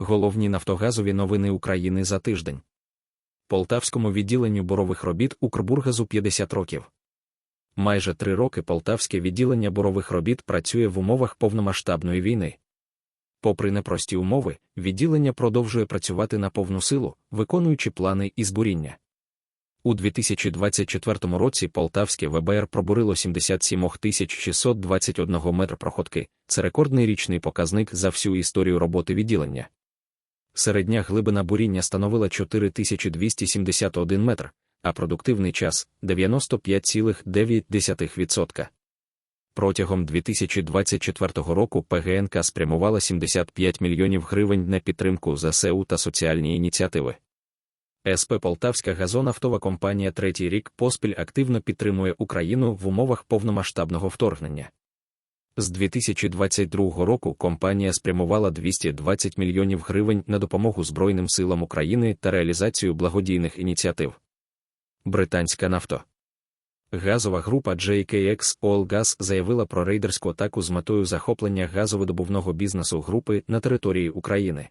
Головні нафтогазові новини України за тиждень. Полтавському відділенню борових робіт Укрбургазу 50 років. Майже три роки полтавське відділення борових робіт працює в умовах повномасштабної війни. Попри непрості умови, відділення продовжує працювати на повну силу, виконуючи плани із буріння. У 2024 році Полтавське ВБР пробурило 77 621 метр проходки, це рекордний річний показник за всю історію роботи відділення. Середня глибина буріння становила 4271 метр, а продуктивний час 95,9%. Протягом 2024 року ПГНК спрямувала 75 мільйонів гривень на підтримку ЗСУ та соціальні ініціативи. СП Полтавська газонафтова компанія третій рік поспіль активно підтримує Україну в умовах повномасштабного вторгнення. З 2022 року компанія спрямувала 220 мільйонів гривень на допомогу Збройним силам України та реалізацію благодійних ініціатив. Британська нафто. Газова група JKX Oil Gas заявила про рейдерську атаку з метою захоплення газовидобувного бізнесу групи на території України.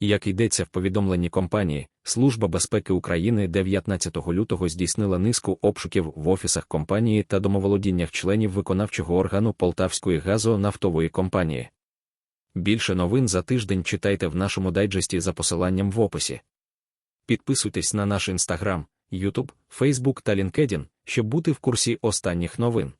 Як йдеться в повідомленні компанії, Служба безпеки України 19 лютого здійснила низку обшуків в офісах компанії та домоволодіннях членів виконавчого органу Полтавської газонафтової компанії. Більше новин за тиждень читайте в нашому дайджесті за посиланням в описі. Підписуйтесь на наш інстаграм, Ютуб, Фейсбук та LinkedIn, щоб бути в курсі останніх новин.